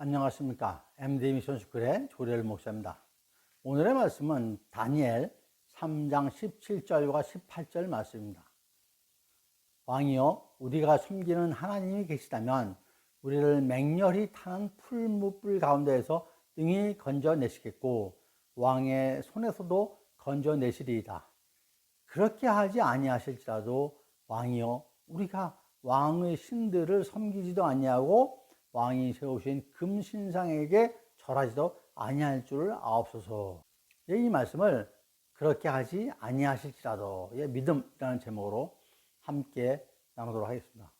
안녕하십니까. MD 미션 스쿨의 조례일 목사입니다. 오늘의 말씀은 다니엘 3장 17절과 18절 말씀입니다. 왕이여, 우리가 섬기는 하나님이 계시다면 우리를 맹렬히 타는 풀무불 가운데에서 능히 건져내시겠고 왕의 손에서도 건져내시리이다. 그렇게 하지 아니하실지라도 왕이여, 우리가 왕의 신들을 섬기지도 아니하고 왕이 세우신 금신상에게 절하지도 아니할 줄을 아옵소서. 예, 이 말씀을 그렇게 하지 아니하실지라도 의 믿음이라는 제목으로 함께 나누도록 하겠습니다.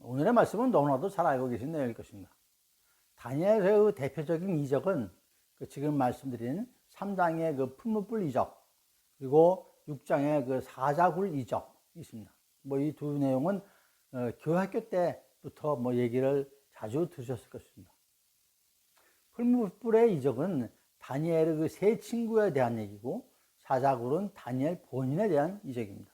오늘의 말씀은 너무나도 잘 알고 계신 내용일 것입니다. 다니엘의 대표적인 이적은 그 지금 말씀드린 3장의 그 풀무불 이적 그리고 6장의 그 사자굴 이적이 있습니다. 뭐 이 두 내용은 어, 교학교 때 부터 뭐 얘기를 자주 들으셨을 것입니다. 풀무불의 이적은 다니엘의 그 세 친구에 대한 얘기고 사자굴은 다니엘 본인에 대한 이적입니다.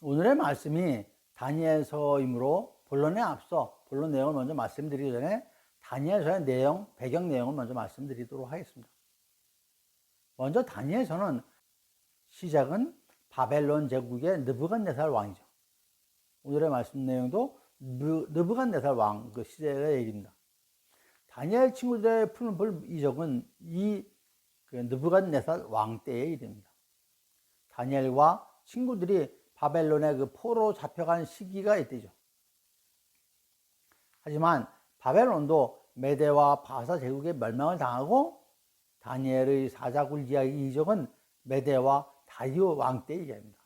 오늘의 말씀이 다니엘서이므로 본론에 앞서 본론 내용을 먼저 말씀드리기 전에 다니엘서의 내용, 배경 내용을 먼저 말씀드리도록 하겠습니다. 먼저 다니엘서는 시작은 바벨론 제국의 느부갓네살 왕이죠. 오늘의 말씀 내용도 느부갓네살 왕 그 시대의 얘기입니다. 다니엘 친구들의 푸는 불 이적은 이그 느부갓네살 왕 때의 일입니다. 다니엘과 친구들이 바벨론의 그 포로 잡혀간 시기가 있대죠. 하지만 바벨론도 메대와 바사 제국의 멸망을 당하고 다니엘의 사자굴 이야기 이적은 메대와 다리오 왕때 얘기합니다.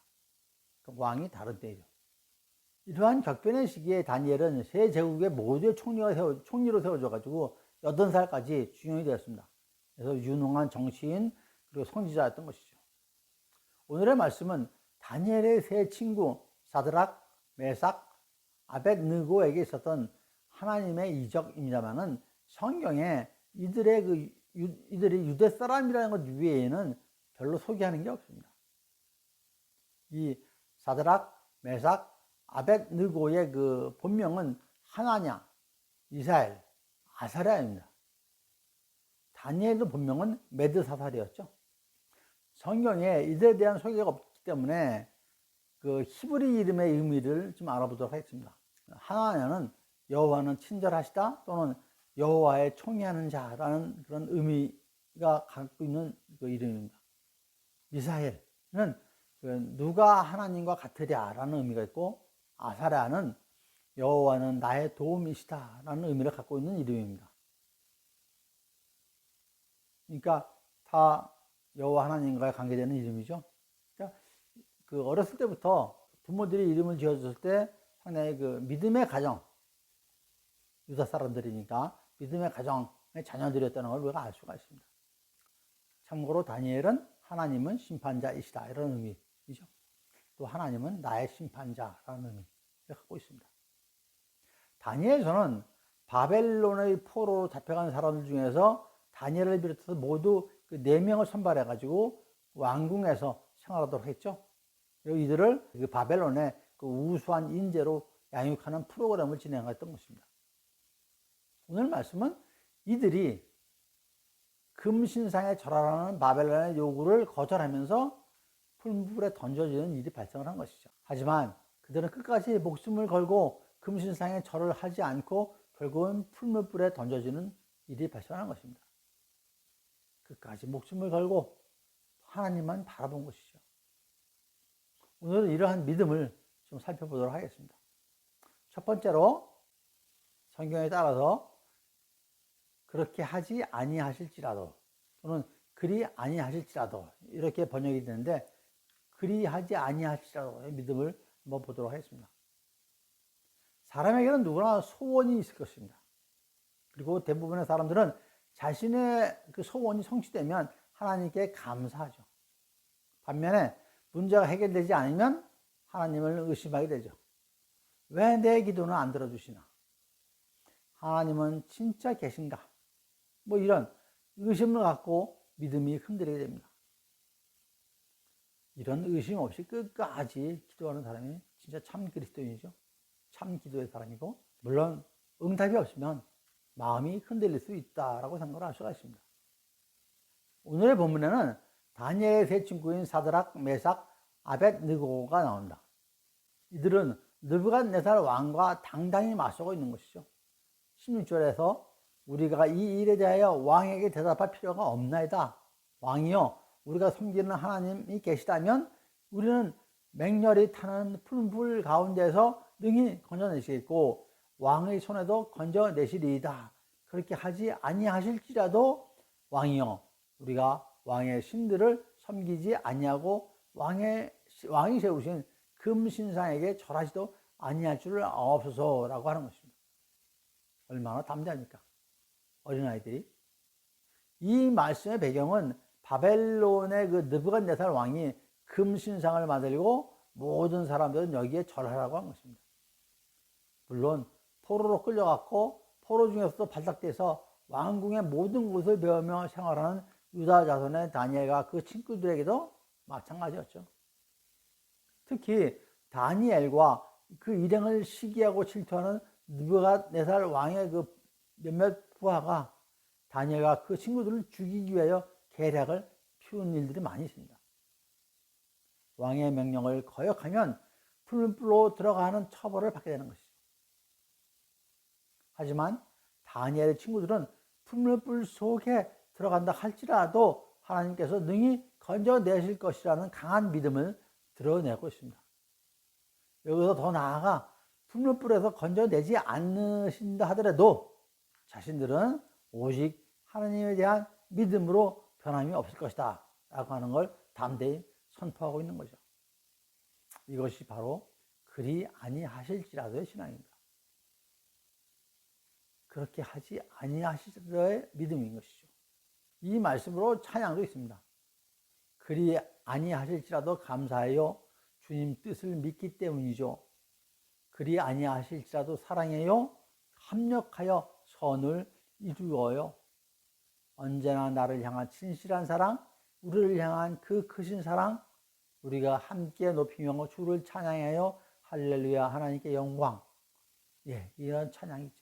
그 왕이 다른 때이죠. 이러한 격변의 시기에 다니엘은 세 제국의 모두의 총리가 세워, 총리로 세워져가지고 8살까지 중용이 되었습니다. 그래서 유능한 정치인 그리고 선지자였던 것이죠. 오늘의 말씀은 다니엘의 세 친구 사드락, 메삭, 아벳느고에게 있었던 하나님의 이적입니다만은 성경에 이들의 그 이들이 유대 사람이라는 것 외에는 별로 소개하는 게 없습니다. 이 사드락, 메삭, 아벳 느고의 그 본명은 하나냐, 이사엘, 아사랴입니다. 다니엘의 본명은 메드사살이었죠. 성경에 이들에 대한 소개가 없기 때문에 그 히브리 이름의 의미를 좀 알아보도록 하겠습니다. 하나냐는 여호와는 친절하시다 또는 여호와의 총애하는 자라는 그런 의미가 갖고 있는 그 이름입니다. 미사엘은 그 누가 하나님과 같으랴라는 의미가 있고 아사랴는 여호와는 나의 도움이시다라는 의미를 갖고 있는 이름입니다. 그러니까 다 여호와 하나님과 관계되는 이름이죠. 그러니까 그 어렸을 때부터 부모들이 이름을 지어줬을 때 상당히 그 믿음의 가정, 유다 사람들이니까 믿음의 가정의 자녀들이었다는 걸 우리가 알 수가 있습니다. 참고로 다니엘은 하나님은 심판자이시다 이런 의미이죠. 또 하나님은 나의 심판자라는 의미를 갖고 있습니다. 다니엘서는 바벨론의 포로로 잡혀간 사람들 중에서 다니엘을 비롯해서 모두 그네 명을 선발해 가지고 왕궁에서 생활하도록 했죠. 그리고 이들을 그 바벨론의 그 우수한 인재로 양육하는 프로그램을 진행했던 것입니다. 오늘 말씀은 이들이 금신상에 절하라는 바벨론의 요구를 거절하면서 풀물에 던져지는 일이 발생을 한 것이죠. 하지만 그들은 끝까지 목숨을 걸고 금신상에 절을 하지 않고 결국은 풀물불에 던져지는 일이 발생한 것입니다. 끝까지 목숨을 걸고 하나님만 바라본 것이죠. 오늘은 이러한 믿음을 좀 살펴보도록 하겠습니다. 첫 번째로 성경에 따라서 그렇게 하지 아니하실지라도 또는 그리 아니하실지라도 이렇게 번역이 되는데 그리 하지 아니하실지라도 믿음을 한번 보도록 하겠습니다. 사람에게는 누구나 소원이 있을 것입니다. 그리고 대부분의 사람들은 자신의 그 소원이 성취되면 하나님께 감사하죠. 반면에 문제가 해결되지 않으면 하나님을 의심하게 되죠. 왜 내 기도는 안 들어주시나? 하나님은 진짜 계신가? 뭐 이런 의심을 갖고 믿음이 흔들리게 됩니다. 이런 의심 없이 끝까지 기도하는 사람이 진짜 참 그리스도인이죠. 참 기도의 사람이고 물론 응답이 없으면 마음이 흔들릴 수 있다라고 생각을 할 수가 있습니다. 오늘의 본문에는 다니엘의 세 친구인 사드락, 메삭, 아벳 느고가 나온다. 이들은 느부갓네살 왕과 당당히 맞서고 있는 것이죠. 16절에서 우리가 이 일에 대하여 왕에게 대답할 필요가 없나이다. 왕이여, 우리가 섬기는 하나님이 계시다면 우리는 맹렬히 타는 푸른 불 가운데서 능히 건져내시겠고 왕의 손에도 건져내시리이다. 그렇게 하지 아니하실지라도 왕이여, 우리가 왕의 신들을 섬기지 아니하고 왕의 왕이 세우신 금신상에게 절하지도 아니할 줄을 아옵소서라고 하는 것입니다. 얼마나 담대합니까? 어린아이들이. 이 말씀의 배경은 바벨론의 그 느부갓네살 왕이 금신상을 만들고 모든 사람들은 여기에 절하라고 한 것입니다. 물론 포로로 끌려갔고 포로 중에서도 발탁돼서 왕궁의 모든 곳을 배우며 생활하는 유다 자손의 다니엘과 그 친구들에게도 마찬가지였죠. 특히 다니엘과 그 일행을 시기하고 질투하는 느부갓네살 왕의 그 몇몇 부하가 다니엘과 그 친구들을 죽이기 위하여 계략을 피운 일들이 많이 있습니다. 왕의 명령을 거역하면 풀불로 들어가는 처벌을 받게 되는 것이죠. 하지만 다니엘의 친구들은 풀물불 속에 들어간다 할지라도 하나님께서 능히 건져내실 것이라는 강한 믿음을 드러내고 있습니다. 여기서 더 나아가 풀물불에서 건져내지 않으신다 하더라도 자신들은 오직 하나님에 대한 믿음으로 변함이 없을 것이다 라고 하는 걸 담대히 선포하고 있는 거죠. 이것이 바로 그리 아니하실지라도의 신앙입니다. 그렇게 하지 아니하실지라도의 믿음인 것이죠. 이 말씀으로 찬양도 있습니다. 그리 아니하실지라도 감사해요. 주님 뜻을 믿기 때문이죠. 그리 아니하실지라도 사랑해요. 합력하여 선을 이루어요. 언제나 나를 향한 진실한 사랑, 우리를 향한 그 크신 사랑, 우리가 함께 높이며 주를 찬양하여 할렐루야 하나님께 영광. 예, 이런 찬양이죠.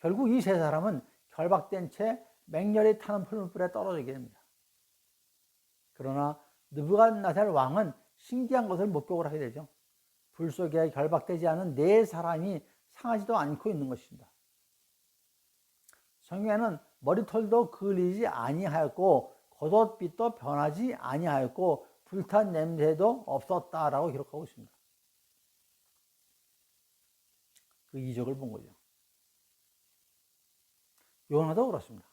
결국 이 세 사람은 결박된 채 맹렬히 타는 풀물불에 떨어지게 됩니다. 그러나 느부갓나살 왕은 신기한 것을 목격을 하게 되죠. 불 속에 결박되지 않은 네 사람이 상하지도 않고 있는 것입니다. 성경에는 머리털도 그리지 아니하였고 겉옷빛도 변하지 아니하였고 불탄 냄새도 없었다라고 기록하고 있습니다. 그 이적을 본 거죠. 요나도 그렇습니다.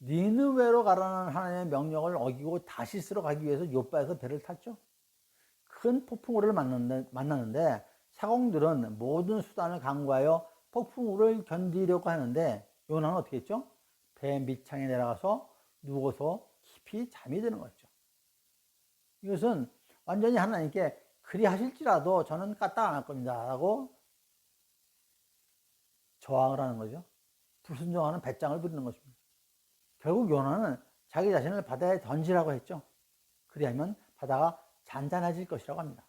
니느웨로 가라는 하나님의 명령을 어기고 다시스로 가기 위해서 요바에서 배를 탔죠. 큰 폭풍우를 만났는데 사공들은 모든 수단을 강구하여 폭풍우를 견디려고 하는데 요나는 어떻게 했죠? 배 밑창에 내려가서 누워서 깊이 잠이 드는 거죠. 이것은 완전히 하나님께 그리 하실지라도 저는 까딱 안 할 겁니다. 라고 저항을 하는 거죠. 불순종하는 배짱을 부리는 것입니다. 결국 요나는 자기 자신을 바다에 던지라고 했죠. 그리하면 바다가 잔잔해질 것이라고 합니다.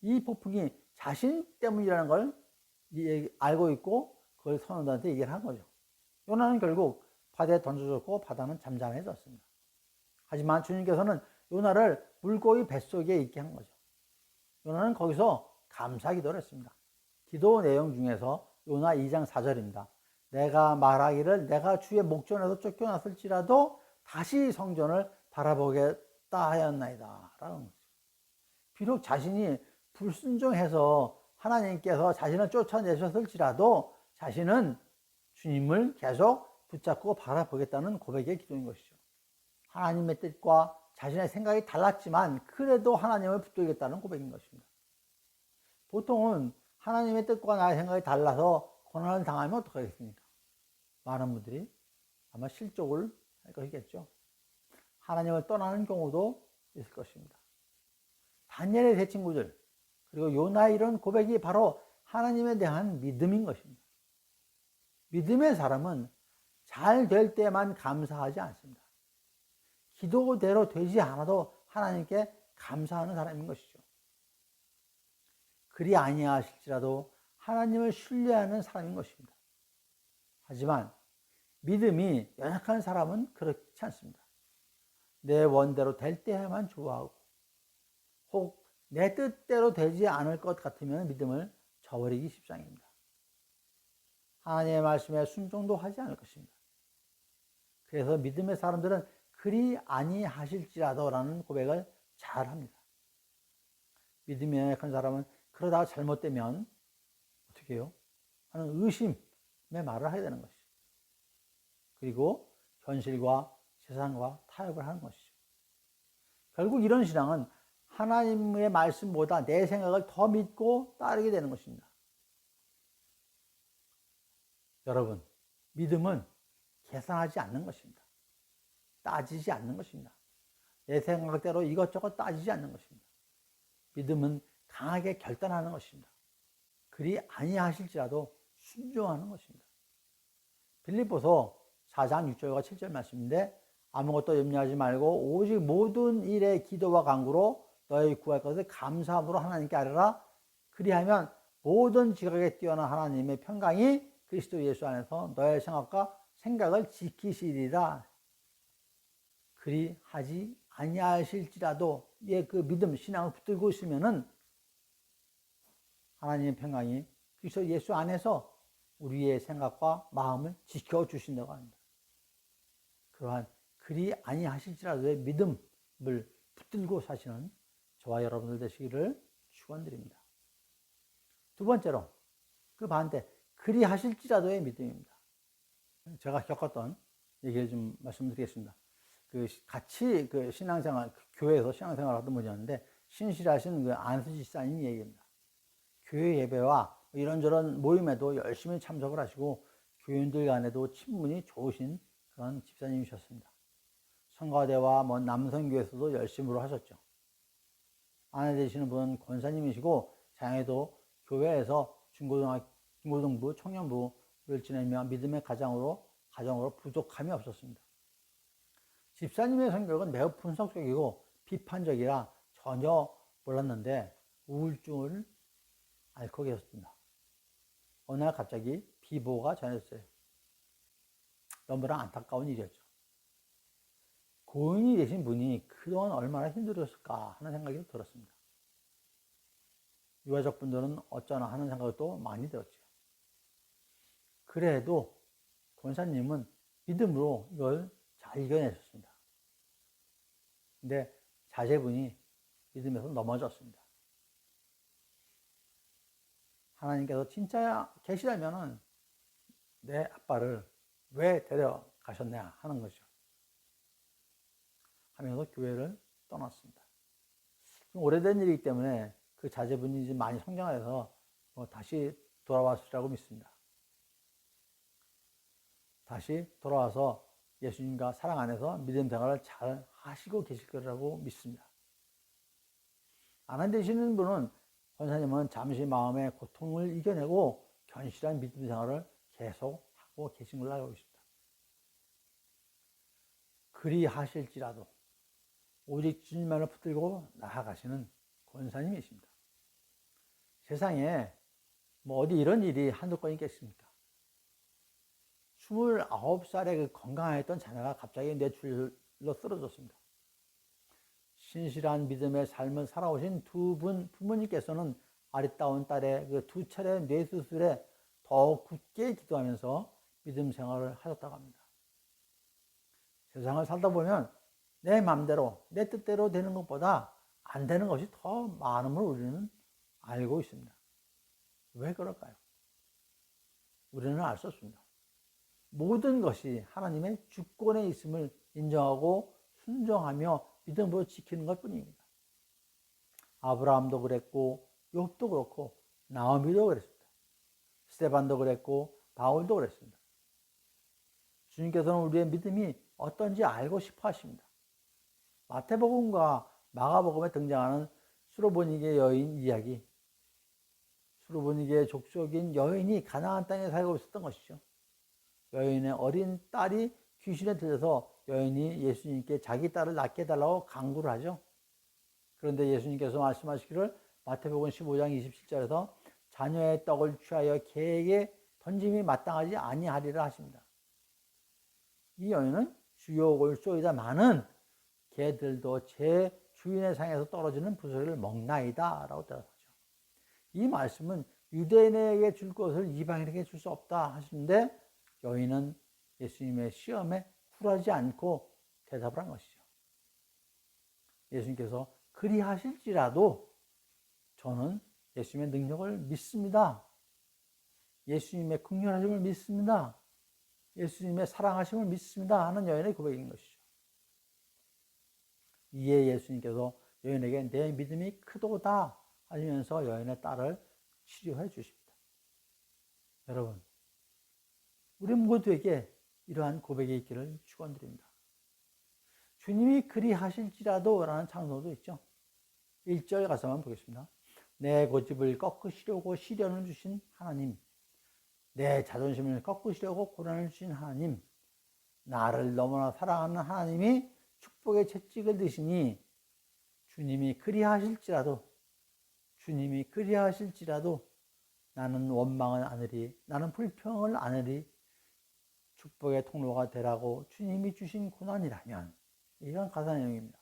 이 폭풍이 자신 때문이라는 걸 알고 있고 그걸 선원들한테 얘기를 한 거죠. 요나는 결국 바다에 던져졌고 바다는 잠잠해졌습니다. 하지만 주님께서는 요나를 물고기 뱃속에 있게 한 거죠. 요나는 거기서 감사 기도를 했습니다. 기도 내용 중에서 요나 2장 4절입니다. 내가 말하기를 내가 주의 목전에서 쫓겨났을지라도 다시 성전을 바라보겠다 하였나이다. 라는 거죠. 비록 자신이 불순종해서 하나님께서 자신을 쫓아내셨을지라도 자신은 주님을 계속 붙잡고 바라보겠다는 고백의 기도인 것이죠. 하나님의 뜻과 자신의 생각이 달랐지만 그래도 하나님을 붙들겠다는 고백인 것입니다. 보통은 하나님의 뜻과 나의 생각이 달라서 고난을 당하면 어떡하겠습니까? 많은 분들이 아마 실족을 할 것이겠죠. 하나님을 떠나는 경우도 있을 것입니다. 다니엘의 세 친구들 그리고 요나 이런 고백이 바로 하나님에 대한 믿음인 것입니다. 믿음의 사람은 잘 될 때만 감사하지 않습니다. 기도대로 되지 않아도 하나님께 감사하는 사람인 것이죠. 그리 아니하실지라도 하나님을 신뢰하는 사람인 것입니다. 하지만 믿음이 연약한 사람은 그렇지 않습니다. 내 원대로 될 때만 좋아하고 혹 내 뜻대로 되지 않을 것 같으면 믿음을 저버리기 십상입니다. 하나님의 말씀에 순종도 하지 않을 것입니다. 그래서 믿음의 사람들은 그리 아니하실지라도라는 고백을 잘 합니다. 믿음이 연약한 사람은 그러다가 잘못되면 어떻게 해요? 하는 의심의 말을 하게 되는 것이죠. 그리고 현실과 세상과 타협을 하는 것이죠. 결국 이런 신앙은 하나님의 말씀보다 내 생각을 더 믿고 따르게 되는 것입니다. 여러분, 믿음은 계산하지 않는 것입니다. 따지지 않는 것입니다. 내 생각대로 이것저것 따지지 않는 것입니다. 믿음은 강하게 결단하는 것입니다. 그리 아니하실지라도 순종하는 것입니다. 빌립보서 4장 6절과 7절 말씀인데 아무것도 염려하지 말고 오직 모든 일에 기도와 간구로 너희 구할 것을 감사함으로 하나님께 아뢰라. 그리하면 모든 지각에 뛰어난 하나님의 평강이 그리스도 예수 안에서 너의 생각과 생각을 지키시리라. 그리 하지 아니하실지라도 그 믿음 신앙을 붙들고 있으면은 하나님의 평강이 그리스도 예수 안에서 우리의 생각과 마음을 지켜 주신다고 합니다. 그러한 그리 아니하실지라도의 믿음을 붙들고 사시는 저와 여러분들 되시기를 축원드립니다. 두 번째로 그 반대 그리 하실지라도의 믿음입니다. 제가 겪었던 얘기를 좀 말씀드리겠습니다. 그 같이 그 신앙생활 교회에서 신앙생활 하던 분이었는데 신실하신 그 안수지 사님 얘기입니다. 교회 예배와 이런저런 모임에도 열심히 참석을 하시고 교인들 간에도 친분이 좋으신 그런 집사님이셨습니다. 성가대와 뭐 남성교회에서도 열심으로 하셨죠. 아내 되시는 분은 권사님이시고 자녀도 교회에서 중고등학, 중고등부, 청년부를 지내며 믿음의 가장으로 가정으로 부족함이 없었습니다. 집사님의 성격은 매우 분석적이고 비판적이라 전혀 몰랐는데 우울증을 앓고 계셨습니다. 어느 날 갑자기 비보가 전해졌어요. 너무나 안타까운 일이었죠. 고인이 되신 분이 그동안 얼마나 힘들었을까 하는 생각이 들었습니다. 유가족분들은 어쩌나 하는 생각도 많이 들었죠. 그래도 권사님은 믿음으로 이걸 잘 이겨내셨습니다. 근데 자제분이 믿음에서 넘어졌습니다. 하나님께서 진짜 계시다면 내 아빠를 왜 데려가셨냐 하는 거죠. 하면서 교회를 떠났습니다. 오래된 일이기 때문에 그 자제분이 이제 많이 성장해서 뭐 다시 돌아왔으라고 믿습니다. 다시 돌아와서 예수님과 사랑 안에서 믿음 생활을 잘 하시고 계실 거라고 믿습니다. 안 되시는 분은 권사님은 잠시 마음의 고통을 이겨내고 견실한 믿음 생활을 계속 하고 계신 걸로 알고 있습니다. 그리 하실지라도 오직 주님만을 붙들고 나아가시는 권사님이십니다. 세상에 뭐 어디 이런 일이 한두 건 있겠습니까? 29살에 그 건강했던 자녀가 갑자기 뇌출로 쓰러졌습니다. 신실한 믿음의 삶을 살아오신 두 분 부모님께서는 아리따운 딸의 그 두 차례 뇌수술에 더 굳게 기도하면서 믿음 생활을 하셨다고 합니다. 세상을 살다 보면 내 마음대로, 내 뜻대로 되는 것보다 안 되는 것이 더 많음을 우리는 알고 있습니다. 왜 그럴까요? 우리는 알 수 없습니다. 모든 것이 하나님의 주권에 있음을 인정하고 순종하며 믿음으로 지키는 것 뿐입니다. 아브라함도 그랬고, 욥도 그렇고, 나오미도 그랬습니다. 스테반도 그랬고, 바울도 그랬습니다. 주님께서는 우리의 믿음이 어떤지 알고 싶어 하십니다. 마태복음과 마가복음에 등장하는 수로보니게 여인 이야기. 수로보니게 족속인 여인이 가나안 땅에 살고 있었던 것이죠. 여인의 어린 딸이 귀신에 들려서 여인이 예수님께 자기 딸을 낳게 해달라고 강구를 하죠. 그런데 예수님께서 말씀하시기를 마태복음 15장 27절에서 자녀의 떡을 취하여 개에게 던짐이 마땅하지 아니하리라 하십니다. 이 여인은 주요 올소이다마는 개들도 제 주인의 상에서 떨어지는 부스를 먹나이다 라고 대답하죠. 이 말씀은 유대인에게 줄 것을 이방인에게 줄 수 없다 하시는데 여인은 예수님의 시험에 굴하지 않고 대답을 한 것이죠. 예수님께서 그리하실지라도 저는 예수님의 능력을 믿습니다. 예수님의 긍휼하심을 믿습니다. 예수님의 사랑하심을 믿습니다. 하는 여인의 고백인 것이죠. 이에 예수님께서 여인에게 내 믿음이 크도다 하시면서 여인의 딸을 치료해 주십니다. 여러분, 우리 모두에게 이러한 고백이 있기를 축원드립니다. 주님이 그리하실지라도 라는 창조도 있죠. 1절 가서만 보겠습니다. 내 고집을 꺾으시려고 시련을 주신 하나님, 내 자존심을 꺾으시려고 고난을 주신 하나님, 나를 너무나 사랑하는 하나님이 축복의 채찍을 드시니 주님이 그리하실지라도 주님이 그리하실지라도 나는 원망은 안으리 나는 불평을 안으리 축복의 통로가 되라고 주님이 주신 고난이라면 이런 가사 내용입니다.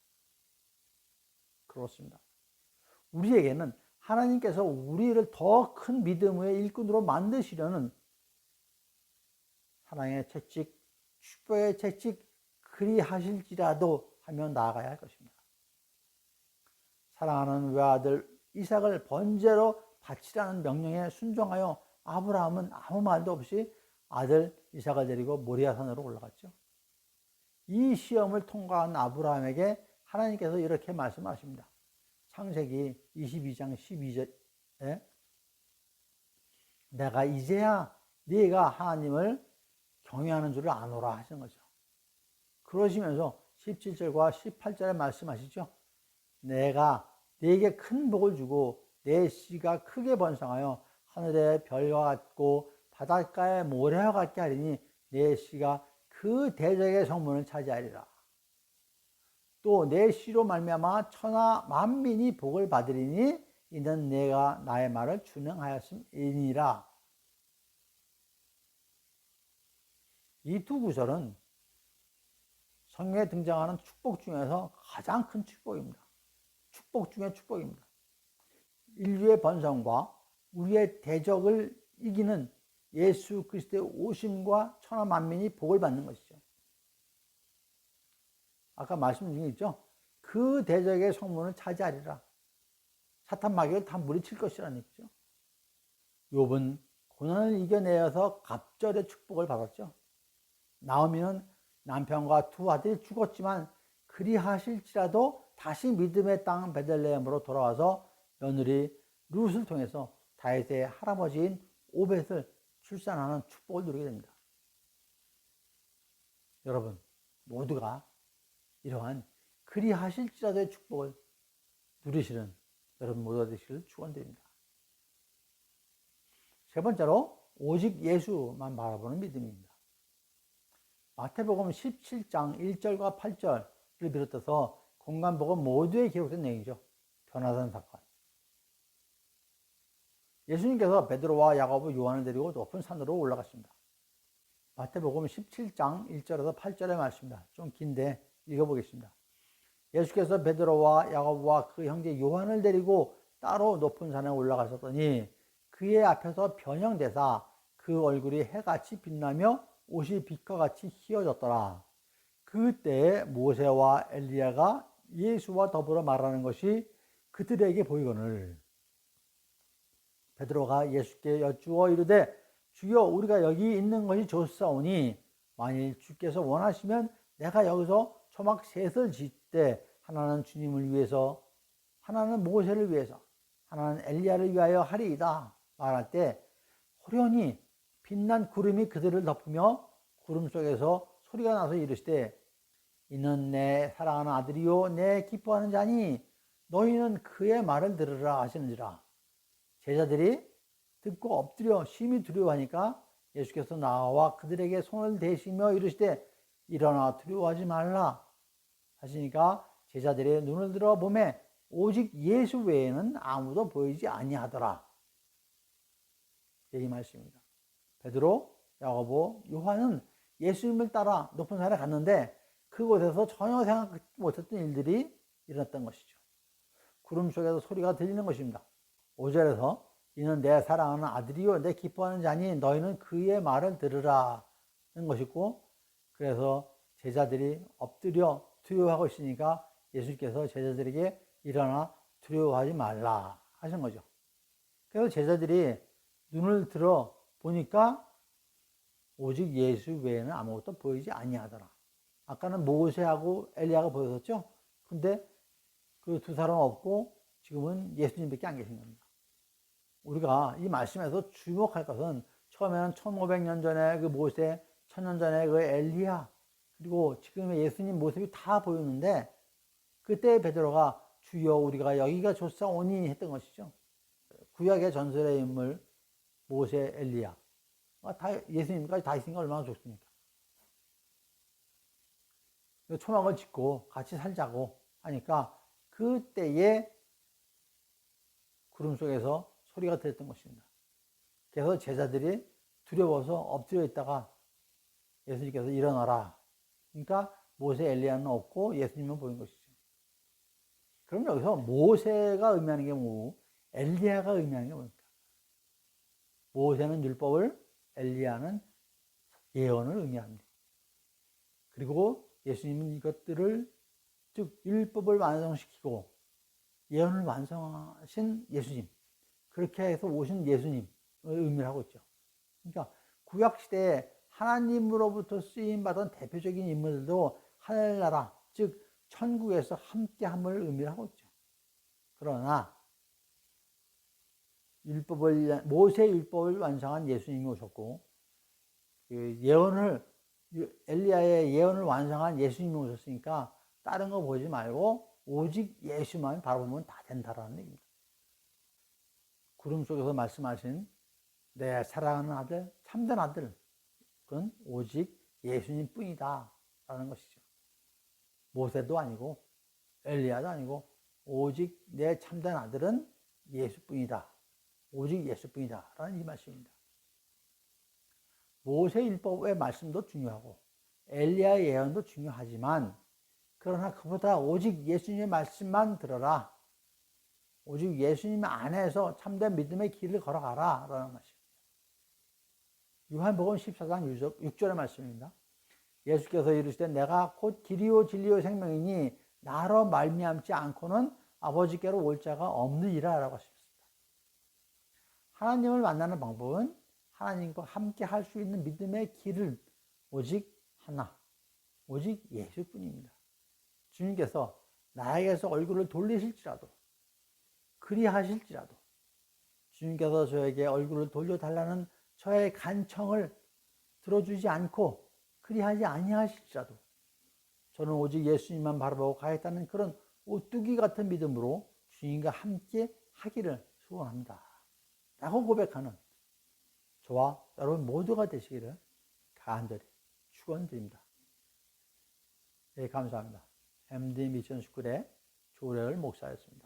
그렇습니다. 우리에게는 하나님께서 우리를 더 큰 믿음의 일꾼으로 만드시려는 사랑의 채찍, 축복의 채찍 그리하실지라도 하며 나아가야 할 것입니다. 사랑하는 외아들 이삭을 번제로 바치라는 명령에 순종하여 아브라함은 아무 말도 없이 아들 이삭을 데리고 모리아산으로 올라갔죠. 이 시험을 통과한 아브라함에게 하나님께서 이렇게 말씀하십니다. 창세기 22장 12절에 내가 이제야 네가 하나님을 경외하는 줄을 아노라 하신 거죠. 그러시면서 17절과 18절에 말씀하시죠. 내가 네게 큰 복을 주고 내 씨가 크게 번성하여 하늘의 별과 같고 바닷가의 모래와 같게 하리니 내 씨가 그 대적의 성문을 차지하리라. 또 내 씨로 말미암아 천하 만민이 복을 받으리니 이는 내가 나의 말을 준행하였음이니라. 이 두 구절은 성경에 등장하는 축복 중에서 가장 큰 축복입니다. 축복 중의 축복입니다. 인류의 번성과 우리의 대적을 이기는 예수 그리스도의 오심과 천하 만민이 복을 받는 것이죠. 아까 말씀 중에 있죠. 그 대적의 성문을 차지하리라. 사탄 마귀를 다 물리칠 것이라는 얘기죠. 욥은 고난을 이겨내어서 갑절의 축복을 받았죠. 나오미는 남편과 두 아들이 죽었지만 그리하실지라도 다시 믿음의 땅 베들레헴으로 돌아와서 며느리 룻을 통해서 다윗의 할아버지인 오벳을 출산하는 축복을 누리게 됩니다. 여러분 모두가 이러한 그리하실지라도의 축복을 누리시는 여러분 모두가 되시기를 축원드립니다. 세 번째로 오직 예수만 바라보는 믿음입니다. 마태복음 17장 1절과 8절을 비롯해서 공간복음 모두에 기록된 내용이죠. 변화산 사건. 예수님께서 베드로와 야고보 요한을 데리고 높은 산으로 올라갔습니다. 마태복음 17장 1절에서 8절의 말씀입니다. 좀 긴데 읽어보겠습니다. 예수께서 베드로와 야고보와 그 형제 요한을 데리고 따로 높은 산에 올라가셨더니 그의 앞에서 변형되사 그 얼굴이 해같이 빛나며 옷이 빛과 같이 휘어졌더라. 그때 모세와 엘리야가 예수와 더불어 말하는 것이 그들에게 보이거늘 베드로가 예수께 여쭈어 이르되 주여 우리가 여기 있는 것이 좋사오니 만일 주께서 원하시면 내가 여기서 초막 셋을 짓되 하나는 주님을 위해서 하나는 모세를 위해서 하나는 엘리야를 위하여 하리이다. 말할 때 호련히 빛난 구름이 그들을 덮으며 구름 속에서 소리가 나서 이르시되 이는 내 사랑하는 아들이요 내 기뻐하는 자니 너희는 그의 말을 들으라 하시는지라 제자들이 듣고 엎드려 심히 두려워하니까 예수께서 나와 그들에게 손을 대시며 이르시되 일어나 두려워하지 말라 하시니까 제자들이 눈을 들어 보매 오직 예수 외에는 아무도 보이지 아니하더라. 이 말씀입니다. 베드로, 야고보, 요한은 예수님을 따라 높은 산에 갔는데 그곳에서 전혀 생각 못했던 일들이 일어났던 것이죠. 구름 속에서 소리가 들리는 것입니다. 5절에서 이는 내 사랑하는 아들이요 내 기뻐하는 자니 너희는 그의 말을 들으라 는 것이고 그래서 제자들이 엎드려 두려워하고 있으니까 예수께서 제자들에게 일어나 두려워하지 말라 하신 거죠. 그래서 제자들이 눈을 들어 보니까 오직 예수 외에는 아무것도 보이지 아니하더라. 아까는 모세하고 엘리야가 보였었죠. 근데 그 두 사람 없고 지금은 예수님밖에 안 계신 겁니다. 우리가 이 말씀에서 주목할 것은 처음에는 1500년 전에 그 모세, 1000년 전에 그 엘리야, 그리고 지금의 예수님 모습이 다 보이는데 그때 베드로가 주여 우리가 여기가 좋사오니 했던 것이죠. 구약의 전설의 인물 모세, 엘리야. 다 예수님까지 다 있으니까 얼마나 좋습니까? 초막을 짓고 같이 살자고 하니까 그때에 구름 속에서 소리가 들렸던 것입니다. 그래서 제자들이 두려워서 엎드려 있다가 예수님께서 일어나라. 그러니까 모세 엘리야는 없고 예수님만 보인 것이죠. 그럼 여기서 모세가 의미하는 게 뭐고 엘리야가 의미하는 게 뭡니까? 모세는 율법을 엘리야는 예언을 의미합니다. 그리고 예수님은 이것들을 즉 율법을 완성시키고 예언을 완성하신 예수님 그렇게 해서 오신 예수님을 의미를 하고 있죠. 그러니까 구약 시대에 하나님으로부터 쓰임 받은 대표적인 인물들도 하늘나라 즉 천국에서 함께함을 의미를 하고 있죠. 그러나 율법을 모세 율법을 완성한 예수님이 오셨고 그 예언을 엘리야의 예언을 완성한 예수님이 오셨으니까 다른 거 보지 말고 오직 예수만 바라보면 다 된다라는 얘기입니다. 구름 속에서 말씀하신 내 사랑하는 아들, 참된 아들, 그건 오직 예수님 뿐이다. 라는 것이죠. 모세도 아니고, 엘리야도 아니고, 오직 내 참된 아들은 예수뿐이다. 오직 예수뿐이다. 라는 이 말씀입니다. 모세 율법의 말씀도 중요하고, 엘리야의 예언도 중요하지만, 그러나 그보다 오직 예수님의 말씀만 들어라. 오직 예수님 안에서 참된 믿음의 길을 걸어가라. 라는 말씀입니다. 요한복음 14장 6절의 말씀입니다. 예수께서 이르시되 내가 곧 길이요 진리요 생명이니 나로 말미암지 않고는 아버지께로 올 자가 없느니라 라고 하셨습니다. 하나님을 만나는 방법은 하나님과 함께 할 수 있는 믿음의 길은 오직 하나, 오직 예수뿐입니다. 주님께서 나에게서 얼굴을 돌리실지라도 그리하실지라도 주님께서 저에게 얼굴을 돌려달라는 저의 간청을 들어주지 않고 그리하지 아니하실지라도 저는 오직 예수님만 바라보고 가겠다는 그런 오뚜기 같은 믿음으로 주님과 함께 하기를 소원합니다. 라고 고백하는 저와 여러분 모두가 되시기를 간절히 축원드립니다. 네, 감사합니다. MD 미션 스쿨의 조래열 목사였습니다.